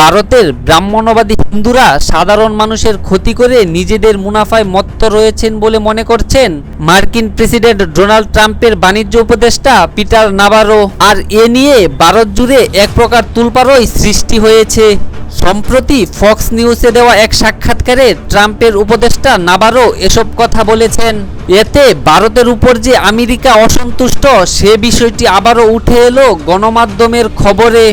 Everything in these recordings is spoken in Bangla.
ভারতের ব্রাহ্মণবাদী হিন্দুরা সাধারণ মানুষের ক্ষতি করে নিজেদের মুনাফায় মত্ত রয়েছেন বলে মনে করছেন মার্কিন প্রেসিডেন্ট ডোনাল্ড ট্রাম্পের বাণিজ্য উপদেষ্টা পিটার নাভারো। আর এ নিয়ে ভারত জুড়ে এক প্রকার তুলপারই সৃষ্টি হয়েছে। সম্প্রতি ফক্স নিউজে দেওয়া এক সাক্ষাৎকারে ট্রাম্পের উপদেষ্টা নাভারো এসব কথা বলেছেন। এতে ভারতের উপর যে আমেরিকা অসন্তুষ্ট, সে বিষয়টি আবারও উঠে এলো গণমাধ্যমের খবরে।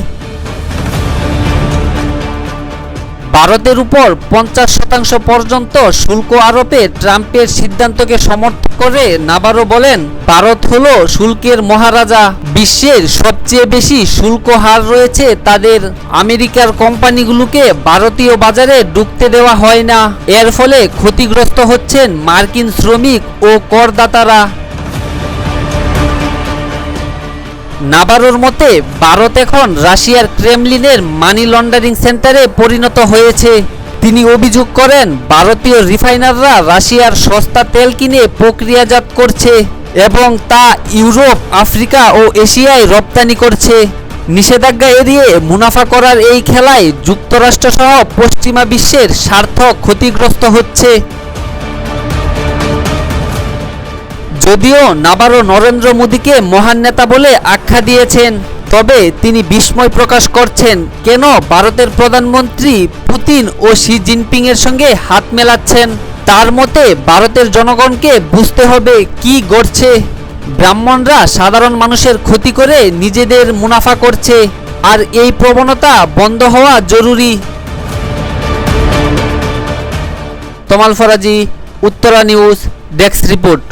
ভারতের উপর পঞ্চাশ শতাংশ পর্যন্ত শুল্ক আরোপে ট্রাম্পের সিদ্ধান্তকে সমর্থন করে নাবারো বলেন, ভারত হল শুল্কের মহারাজা। বিশ্বের সবচেয়ে বেশি শুল্ক হার রয়েছে তাদের। আমেরিকার কোম্পানিগুলোকে ভারতীয় বাজারে ঢুকতে দেওয়া হয় না। এর ফলে ক্ষতিগ্রস্ত হচ্ছেন মার্কিন শ্রমিক ও করদাতারা। নাবারোর মতে, ভারত এখন রাশিয়ার ক্রেমলিনের মানি লন্ডারিং সেন্টারে পরিণত হয়েছে। তিনি অভিযোগ করেন, ভারতীয় রিফাইনাররা রাশিয়ার সস্তা তেল কিনে প্রক্রিয়াজাত করছে এবং তা ইউরোপ, আফ্রিকা ও এশিয়ায় রপ্তানি করছে। নিষেধাজ্ঞা এড়িয়ে মুনাফা করার এই খেলায় যুক্তরাষ্ট্রসহ পশ্চিমা বিশ্বের স্বার্থ ক্ষতিগ্রস্ত হচ্ছে। যদিও নাবারো নরেন্দ্র মোদীকে মহান নেতা বলে আখ্যা দিয়েছেন, তবে তিনি বিস্ময় প্রকাশ করছেন কেন ভারতের প্রধানমন্ত্রী পুতিন ও শি জিনপিং এর সঙ্গে হাত মেলাচ্ছেন। তার মতে, ভারতের জনগণকে বুঝতে হবে কি ঘটছে। ব্রাহ্মণরা সাধারণ মানুষের ক্ষতি করে নিজেদের মুনাফা করছে, আর এই প্রবণতা বন্ধ হওয়া জরুরি। Tamal Faraji, Uttara news, desk report.